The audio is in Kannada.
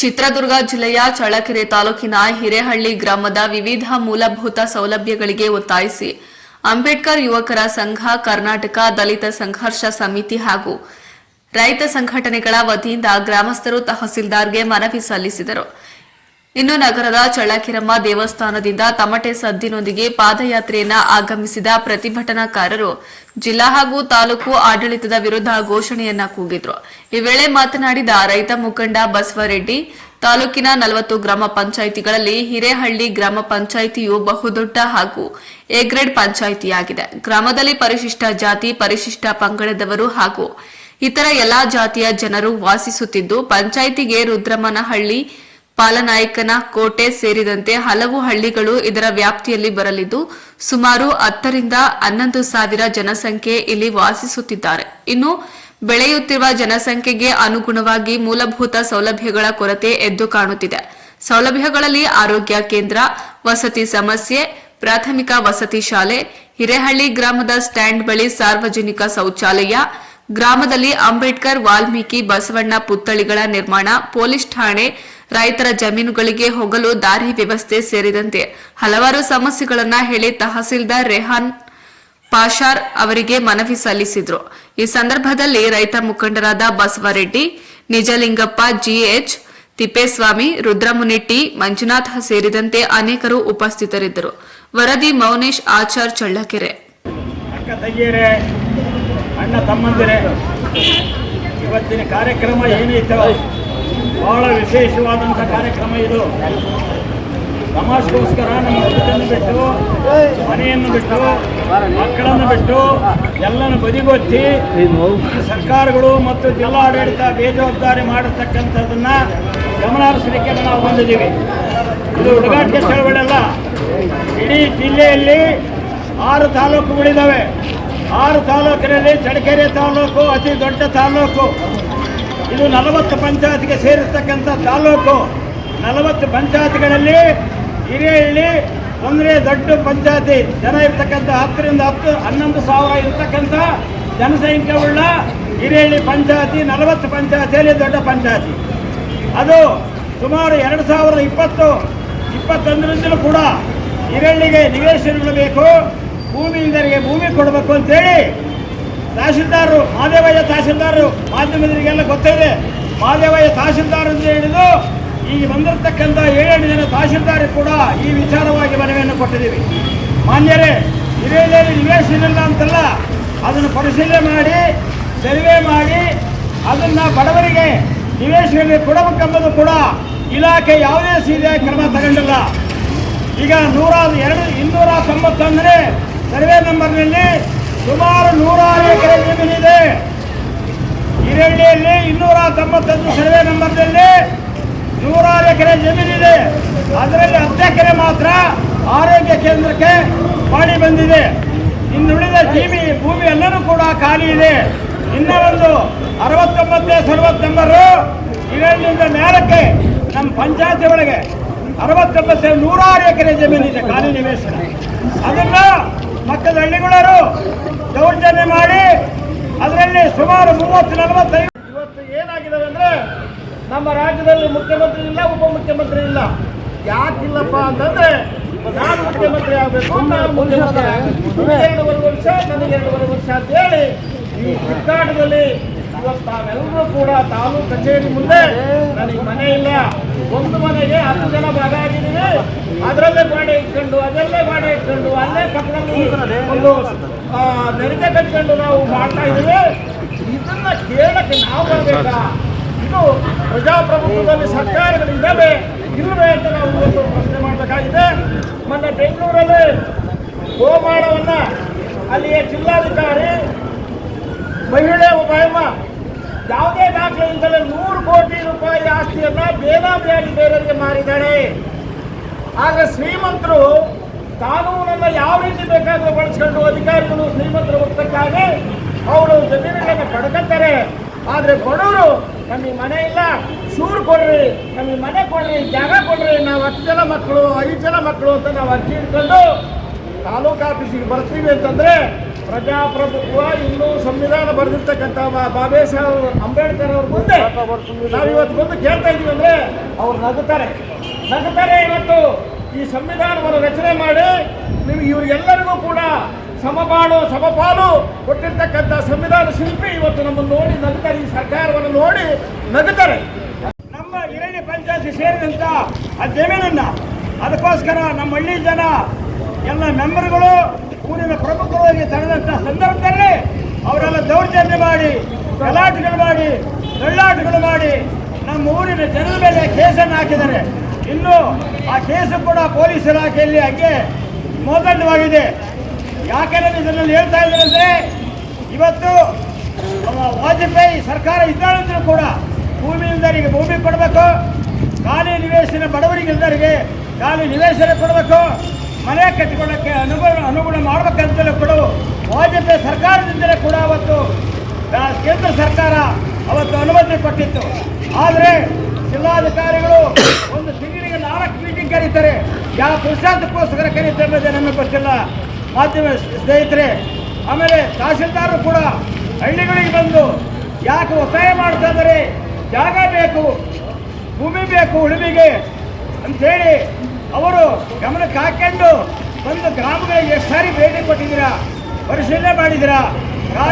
ಚಿತ್ರದುರ್ಗ ಜಿಲ್ಲೆಯ ಚಳ್ಳಕೆರೆ ತಾಲೂಕಿನ ಹಿರೇಹಳ್ಳಿ ಗ್ರಾಮದ ವಿವಿಧ ಮೂಲಭೂತ ಸೌಲಭ್ಯಗಳಿಗೆ ಒತ್ತಾಯಿಸಿ ಅಂಬೇಡ್ಕರ್ ಯುವಕರ ಸಂಘ, ಕರ್ನಾಟಕ ದಲಿತ ಸಂಘರ್ಷ ಸಮಿತಿ ಹಾಗೂ ರೈತ ಸಂಘಟನೆಗಳ ವತಿಯಿಂದ ಗ್ರಾಮಸ್ಥರು ತಹಸೀಲ್ದಾರ್ಗೆ ಮನವಿ ಸಲ್ಲಿಸಿದರು. ಇನ್ನು ನಗರದ ಚಳ್ಳಕಿರಮ್ಮ ದೇವಸ್ಥಾನದಿಂದ ತಮಟೆ ಸದ್ದಿನೊಂದಿಗೆ ಪಾದಯಾತ್ರೆಯನ್ನ ಆಗಮಿಸಿದ ಪ್ರತಿಭಟನಾಕಾರರು ಜಿಲ್ಲಾ ಹಾಗೂ ತಾಲೂಕು ಆಡಳಿತದ ವಿರುದ್ಧ ಘೋಷಣೆಯನ್ನ ಕೂಗಿದ್ರು. ಈ ವೇಳೆ ಮಾತನಾಡಿದ ರೈತ ಮುಖಂಡ ಬಸವರೆಡ್ಡಿ, ತಾಲೂಕಿನ ನಲವತ್ತು ಗ್ರಾಮ ಪಂಚಾಯಿತಿಗಳಲ್ಲಿ ಹಿರೇಹಳ್ಳಿ ಗ್ರಾಮ ಪಂಚಾಯಿತಿಯು ಬಹುದೊಡ್ಡ ಹಾಗೂ ಎ ಗ್ರೇಡ್ ಪಂಚಾಯಿತಿಯಾಗಿದೆ. ಗ್ರಾಮದಲ್ಲಿ ಪರಿಶಿಷ್ಟ ಜಾತಿ, ಪರಿಶಿಷ್ಟ ಪಂಗಡದವರು ಹಾಗೂ ಇತರ ಎಲ್ಲಾ ಜಾತಿಯ ಜನರು ವಾಸಿಸುತ್ತಿದ್ದು, ಪಂಚಾಯಿತಿಗೆ ರುದ್ರಮನಹಳ್ಳಿ ಪಾಲನಾಯಕನ ಕೋಟೆ ಸೇರಿದಂತೆ ಹಲವು ಹಳ್ಳಿಗಳು ಇದರ ವ್ಯಾಪ್ತಿಯಲ್ಲಿ ಬರಲಿದ್ದು, ಸುಮಾರು ಹತ್ತರಿಂದ ಹನ್ನೊಂದು ಸಾವಿರ ಜನಸಂಖ್ಯೆ ಇಲ್ಲಿ ವಾಸಿಸುತ್ತಿದ್ದಾರೆ. ಇನ್ನು ಬೆಳೆಯುತ್ತಿರುವ ಜನಸಂಖ್ಯೆಗೆ ಅನುಗುಣವಾಗಿ ಮೂಲಭೂತ ಸೌಲಭ್ಯಗಳ ಕೊರತೆ ಎದ್ದು ಕಾಣುತ್ತಿದೆ. ಸೌಲಭ್ಯಗಳಲ್ಲಿ ಆರೋಗ್ಯ ಕೇಂದ್ರ, ವಸತಿ ಸಮಸ್ಯೆ, ಪ್ರಾಥಮಿಕ ವಸತಿ ಶಾಲೆ, ಹಿರೇಹಳ್ಳಿ ಗ್ರಾಮದ ಸ್ಟ್ಯಾಂಡ್ ಬಳಿ ಸಾರ್ವಜನಿಕ ಶೌಚಾಲಯ, ಗ್ರಾಮದಲ್ಲಿ ಅಂಬೇಡ್ಕರ್ ವಾಲ್ಮೀಕಿ ಬಸವಣ್ಣ ಪುತ್ಥಳಿಗಳ ನಿರ್ಮಾಣ, ಪೊಲೀಸ್ ಠಾಣೆ ರೈತರ ಜಮೀನುಗಳಿಗೆ ಹೋಗಲು ದಾರಿ ವ್ಯವಸ್ಥೆ ಸೇರಿದಂತೆ ಹಲವಾರು ಸಮಸ್ಯೆಗಳನ್ನ ಹೇಳಿ ತಹಸೀಲ್ದಾರ್ ರೆಹಾನ್ ಪಾಷಾರ್ ಅವರಿಗೆ ಮನವಿ ಸಲ್ಲಿಸಿದ್ರು. ಈ ಸಂದರ್ಭದಲ್ಲಿ ರೈತ ಮುಖಂಡರಾದ ಬಸವರೆಡ್ಡಿ, ನಿಜಲಿಂಗಪ್ಪ, ಜಿಎಚ್, ತಿಪ್ಪೇಸ್ವಾಮಿ ರುದ್ರಮುನಿಟ್ಟಿ ಮಂಜುನಾಥ್ ಸೇರಿದಂತೆ ಅನೇಕರು ಉಪಸ್ಥಿತರಿದ್ದರು. ವರದಿ ಮೌನೇಶ್ ಆಚಾರ್ ಚಳ್ಳಕೆರೆ. ಅಣ್ಣ, ತಮ್ಮಂದಿರೇ, ಇವತ್ತಿನ ಕಾರ್ಯಕ್ರಮ ಏನಿತ್ತು ಬಹಳ ವಿಶೇಷವಾದಂಥ ಕಾರ್ಯಕ್ರಮ ಇದು. ಸಮಾಜಕ್ಕೋಸ್ಕರ ನಮ್ಮ ಮಕ್ಕಳನ್ನು ಬಿಟ್ಟು, ಮನೆಯನ್ನು ಬಿಟ್ಟು, ಮಕ್ಕಳನ್ನು ಬಿಟ್ಟು ಎಲ್ಲನ ಬದಿಗೊತ್ತಿ ಸರ್ಕಾರಗಳು ಮತ್ತು ಜಿಲ್ಲಾಡಳಿತ ಬೇಜವಾಬ್ದಾರಿ ಮಾಡತಕ್ಕಂಥದನ್ನ ಗಮನ ಹರಿಸಲಿಕ್ಕೆ ನಾವು ಬಂದಿದ್ದೀವಿ. ಇದು ಹುಡುಗಾಟಿಕೆ ಚಳವಳಿಯಲ್ಲ ಇಡೀ ಜಿಲ್ಲೆಯಲ್ಲಿ ಆರು ತಾಲೂಕುಗಳಿದ್ದಾವೆ ಆರು ತಾಲೂಕಿನಲ್ಲಿ ಚಳ್ಳಕೆರೆ ತಾಲೂಕು, ಅತಿ ದೊಡ್ಡ ತಾಲೂಕು. ಇದು ನಲವತ್ತು ಪಂಚಾಯತ್ಗೆ ಸೇರಿರ್ತಕ್ಕಂಥ ತಾಲೂಕು. ನಲವತ್ತು ಪಂಚಾಯತ್ಗಳಲ್ಲಿ ಹಿರಿಯಳ್ಳಿ ಒಂದನೇ ದೊಡ್ಡ ಪಂಚಾಯತಿ ಜನ ಇರ್ತಕ್ಕಂಥ ಹತ್ತರಿಂದ ಹತ್ತು, ಹನ್ನೊಂದು ಸಾವಿರ ಇರ್ತಕ್ಕಂಥ ಜನಸಂಖ್ಯೆ ಉಳ್ಳ ಹಿರಿಯಳ್ಳಿ ಪಂಚಾಯತಿ, ನಲವತ್ತು ಪಂಚಾಯತಿಯಲ್ಲಿ ದೊಡ್ಡ ಪಂಚಾಯತಿ. ಅದು ಸುಮಾರು ಎರಡು ಸಾವಿರದ ಇಪ್ಪತ್ತು, ಇಪ್ಪತ್ತೊಂದರಿಂದಲೂ ಕೂಡ ಹಿರಿಯಳ್ಳಿಗೆ ನಿವೇಶನಗಳು ಬೇಕು. ಭೂಮಿಯಿಂದರಿಗೆ ಭೂಮಿ ಕೊಡಬೇಕು ಅಂತೇಳಿ ತಹಶೀಲ್ದಾರರು, ಮಾದೇವಯ್ಯ ತಹಶೀಲ್ದಾರರು ಮಾಧ್ಯಮದವರಿಗೆಲ್ಲ ಗೊತ್ತಿದೆ. ಮಾದೇವಯ್ಯ ತಹಶೀಲ್ದಾರ್ ಅಂತ ಹೇಳಿದು ಈ ಬಂದಿರತಕ್ಕಂಥ ಏಳೆಂಟು ಜನ ತಹಶೀಲ್ದಾರ್ ಕೂಡ ಈ ವಿಚಾರವಾಗಿ ಮನವಿಯನ್ನು ಕೊಟ್ಟಿದ್ದೀವಿ. ಮಾನ್ಯರೇ ನಿವೇಶನ ಇಲ್ಲ ಅಂತಲ್ಲ, ಅದನ್ನು ಪರಿಶೀಲನೆ ಮಾಡಿ, ಸರ್ವೆ ಮಾಡಿ, ಅದನ್ನು ಬಡವರಿಗೆ ನಿವೇಶನ ಕೊಡಬೇಕೆಂಬುದು ಕೂಡ ಇಲಾಖೆ ಯಾವುದೇ ಸೀದೆ ಕ್ರಮ ತಗೊಂಡಿಲ್ಲ. ಈಗ ನೂರ ಎರಡು, ಇನ್ನೂರ ತೊಂಬತ್ತೊಂದನೇ ಸರ್ವೆ ನಂಬರ್ನಲ್ಲಿ ಸುಮಾರು ನೂರಾರು ಎಕರೆ ಜಮೀನಿದೆ ಹಿರಳ್ಳಿಯಲ್ಲಿ ಇನ್ನೂರ ತೊಂಬತ್ತೊಂದು ಸರ್ವೆ ನಂಬರ್ನಲ್ಲಿ ನೂರಾರು ಎಕರೆ ಜಮೀನಿದೆ ಅದರಲ್ಲಿ ಹತ್ತು ಎಕರೆ ಮಾತ್ರ ಆರೋಗ್ಯ ಕೇಂದ್ರಕ್ಕೆ ಮಾಡಿ ಬಂದಿದೆ. ಇನ್ನುಳಿದ ಜೀವಿ ಭೂಮಿ ಎಲ್ಲರೂ ಕೂಡ ಖಾಲಿ ಇದೆ. ಇನ್ನ ಒಂದು ಅರವತ್ತೊಂಬತ್ತನೇ ಸರ್ವತ್ ನಂಬರು ಹಿರಳ್ಳಿಯಿಂದ ಮೇಲಕ್ಕೆ ನಮ್ಮ ಪಂಚಾಯತಿ ಒಳಗೆ ಅರವತ್ತೊಂಬತ್ತು ನೂರಾರು ಎಕರೆ ಜಮೀನಿದೆ ಖಾಲಿ ನಿವೇಶನ. ಅದನ್ನ ಪಕ್ಕದ ಹಳ್ಳಿಗಳರು ದೌರ್ಜನ್ಯ ಮಾಡಿ ಅದರಲ್ಲಿ ಸುಮಾರು ಮೂವತ್ತು ನಲವತ್ತೈದು. ಇವತ್ತು ಏನಾಗಿದ್ದಾವೆ ಅಂದ್ರೆ ನಮ್ಮ ರಾಜ್ಯದಲ್ಲಿ ಮುಖ್ಯಮಂತ್ರಿ ಇಲ್ಲ ಉಪಮುಖ್ಯಮಂತ್ರಿ ಇಲ್ಲ. ಯಾಕಿಲ್ಲಪ್ಪ ಅಂತಂದ್ರೆ ನಾನು ಮುಖ್ಯಮಂತ್ರಿ ಆಗಬೇಕು ನಾನು ಮುಖ್ಯಮಂತ್ರಿ ಆಗಬೇಕು. ಎರಡೂವರೆ ವರ್ಷ ನನಗೆ ಎರಡೂವರೆ ವರ್ಷ ಅಂತ ಹೇಳಿ ಈ ಚಿಕ್ಕಾಟದಲ್ಲಿ ಇವತ್ತು ತಾವೆಲ್ಲರೂ ಕೂಡ ತಾಲೂಕು ಕಚೇರಿ ಮುಂದೆ ನನಗೆ ಮನೆ ಇಲ್ಲ. ಒಂದು ಮನೆಗೆ ಹತ್ತು ಜನ ಭಾಗ ಆಗಿದ್ದೀವಿ. ಅದರಲ್ಲೇ ಮಾಡಿ ಇಟ್ಕೊಂಡು ಅದರಲ್ಲೇ ಮಾಡಿ ಇಟ್ಕೊಂಡು ಅಲ್ಲೇ ಪಕ್ಕದಲ್ಲಿ ಒಂದು ನೆರಿಗೆ ಕಟ್ಕೊಂಡು ನಾವು ಮಾಡ್ತಾ ಇದ್ದೀವಿ. ಕೇಳಕ್ಕೆ ನಾವು ಬರಬೇಕಾ ಇದು ಪ್ರಜಾಪ್ರಭುತ್ವದಲ್ಲಿ ಸರ್ಕಾರಗಳಿಂದಲೇ ಇಲ್ಲವೇ ಅಂತ ನಾವು ಇವತ್ತು ಪ್ರಶ್ನೆ ಮಾಡಬೇಕಾಗಿದೆ. ಮೊನ್ನೆ ಬೆಂಗಳೂರಲ್ಲಿ ಗೋಮಾಡವನ್ನ ಅಲ್ಲಿಯ ಜಿಲ್ಲಾಧಿಕಾರಿ, ಮಹಿಳೆ ಒಬ್ಬ ಯಾವುದೇ ದಾಖಲೆಯಿಂದಲೇ ನೂರು ಕೋಟಿ ರೂಪಾಯಿ ಆಸ್ತಿಯನ್ನ ಬೇನಾಮಿಯಾಗಿ ಬೇರೆಯವರಿಗೆ ಮಾರಿದ್ದಾಳೆ. ಆಗ ಶ್ರೀಮಂತರು ಕಾನೂನನ್ನು ಯಾವ ರೀತಿ ಬೇಕಾದರೂ ಬಳಸ್ಕೊಂಡು ಅಧಿಕಾರಿಗಳು ಶ್ರೀಮಂತರ ಒತ್ತಕ್ಕಾಗಿ ಅವರು ಜಮೀನುಗಳನ್ನು ಪಡ್ಕೊತಾರೆ ಆದರೆ ಬಡವರು, ನಮಗೆ ಮನೆ ಇಲ್ಲ ಸೂರು ಕೊಡ್ರಿ, ನಮಗೆ ಮನೆ ಕೊಡ್ರಿ, ಜಾಗ ಕೊಡ್ರಿ, ನಾವು ಹತ್ತು ಜನ ಮಕ್ಕಳು, ಐದು ಜನ ಮಕ್ಕಳು ಅಂತ ನಾವು ಅರ್ಜಿ ಇಟ್ಕೊಂಡು ತಾಲೂಕು ಆಫೀಸಿಗೆ ಬರ್ತೀವಿ ಅಂತಂದ್ರೆ ಪ್ರಜಾಪ್ರಭುತ್ವ ಇನ್ನೂ ಸಂವಿಧಾನ ಬರೆದಿರ್ತಕ್ಕಂಥ ಬಾಬೇ ಸಾಹೇಬ್ ಅಂಬೇಡ್ಕರ್ ಅವ್ರ ಮುಂದೆ ನಾವು ಇವತ್ತು ಬಂದು ಕೇಳ್ತಾ ಇದೀವಿ ಅಂದ್ರೆ ಅವ್ರು ನಗುತ್ತಾರೆ ನಗುತ್ತಾರೆ ಇವತ್ತು. ಈ ಸಂವಿಧಾನವನ್ನು ರಚನೆ ಮಾಡಿ ನಿಮ್ಗೆ ಇವರಿಗೆಲ್ಲರಿಗೂ ಕೂಡ ಸಮಬಾಳು ಸಮಪಾಲು ಕೊಟ್ಟಿರ್ತಕ್ಕಂಥ ಸಂವಿಧಾನ ಶಿಲ್ಪಿ ಇವತ್ತು ನಮ್ಮನ್ನು ನೋಡಿ ನಗುತ್ತಾರೆ ಈ ಸರ್ಕಾರವನ್ನು ನೋಡಿ ನಗುತ್ತಾರೆ ನಮ್ಮ ಹಿರಣ್ಯ ಪಂಚಾಯತಿ ಸೇರಿದಂತ ಆ ಜಮೀನನ್ನ ಅದಕ್ಕೋಸ್ಕರ ನಮ್ಮ ಹಳ್ಳಿ ಜನ, ಎಲ್ಲ ಮೆಂಬರ್ಗಳು, ಊರಿನ ಪ್ರಮುಖವಾಗಿ ತಡೆದಂಥ ಸಂದರ್ಭದಲ್ಲಿ ಅವರೆಲ್ಲ ದೌರ್ಜನ್ಯ ಮಾಡಿ, ಗಲಾಟೆಗಳು ಮಾಡಿ ದಳ್ಳಾಟಗಳು ಮಾಡಿ ನಮ್ಮ ಊರಿನ ಜನರ ಮೇಲೆ ಕೇಸನ್ನು ಹಾಕಿದ್ದಾರೆ. ಇನ್ನು ಆ ಕೇಸು ಕೂಡ ಪೊಲೀಸ್ ಇಲಾಖೆಯಲ್ಲಿ ಹಂಗೆ ಯಾಕೆಂದ್ರೆ ಇದರಲ್ಲಿ ಹೇಳ್ತಾ ಇದ್ದಾರೆ ಅಂದ್ರೆ ಇವತ್ತು ವಾಜಪೇಯಿ ಸರ್ಕಾರ ಇದ್ದಾಳಂದ್ರೂ ಕೂಡ ಭೂಮಿ ಇಲ್ದರಿಗೆ ಭೂಮಿ ಕೊಡಬೇಕು, ಖಾಲಿ ನಿವೇಶನ ಬಡವರಿಗೆ ಇಲ್ದರಿಗೆ ಖಾಲಿ ನಿವೇಶನ ಕೊಡಬೇಕು, ಮನೆ ಕಟ್ಟಿಕೊಳ್ಳೋಕ್ಕೆ ಅನುಗುಣ ಅನುಗುಣ ಮಾಡಬೇಕಂತಲೂ ಕೂಡ ವಾಜಪೇಯಿ ಸರ್ಕಾರದಿಂದಲೇ ಕೂಡ ಅವತ್ತು ಕೇಂದ್ರ ಸರ್ಕಾರ ಅವತ್ತು ಅನುಮತಿ ಕೊಟ್ಟಿತ್ತು. ಆದರೆ ಜಿಲ್ಲಾಧಿಕಾರಿಗಳು ಒಂದು ತಿಂಗಳಿಗೆ ನಾಲ್ಕು ಮೀಟಿಂಗ್ ಕರೀತಾರೆ. ಯಾವ ಪುರುಷಾರ್ಥಕ್ಕೋಸ್ಕರ ಕರೀತಾರೆ ಅನ್ನೋದೇ ನಮಗೆ ಗೊತ್ತಿಲ್ಲ. ಮಾಧ್ಯಮ ಸ್ನೇಹಿತರೆ, ಆಮೇಲೆ ತಹಸೀಲ್ದಾರರು ಕೂಡ ಹಳ್ಳಿಗಳಿಗೆ ಬಂದು ಯಾಕೆ ಒತ್ತಾಯ ಮಾಡ್ತಾ ಇದ್ದಾರೆ? ಜಾಗ ಬೇಕು, ಭೂಮಿ ಬೇಕು ಉಳುಮೆಗೆ ಅಂಥೇಳಿ ಅವರು ಗಮನಕ್ಕೆ ಹಾಕೊಂಡು ಬಂದು ಗ್ರಾಮಗಳಿಗೆ ಎಷ್ಟು ಸಾರಿ ಭೇಟಿ ಕೊಟ್ಟಿದ್ದೀರಾ? ಪರಿಶೀಲನೆ ಮಾಡಿದ್ದೀರಾ?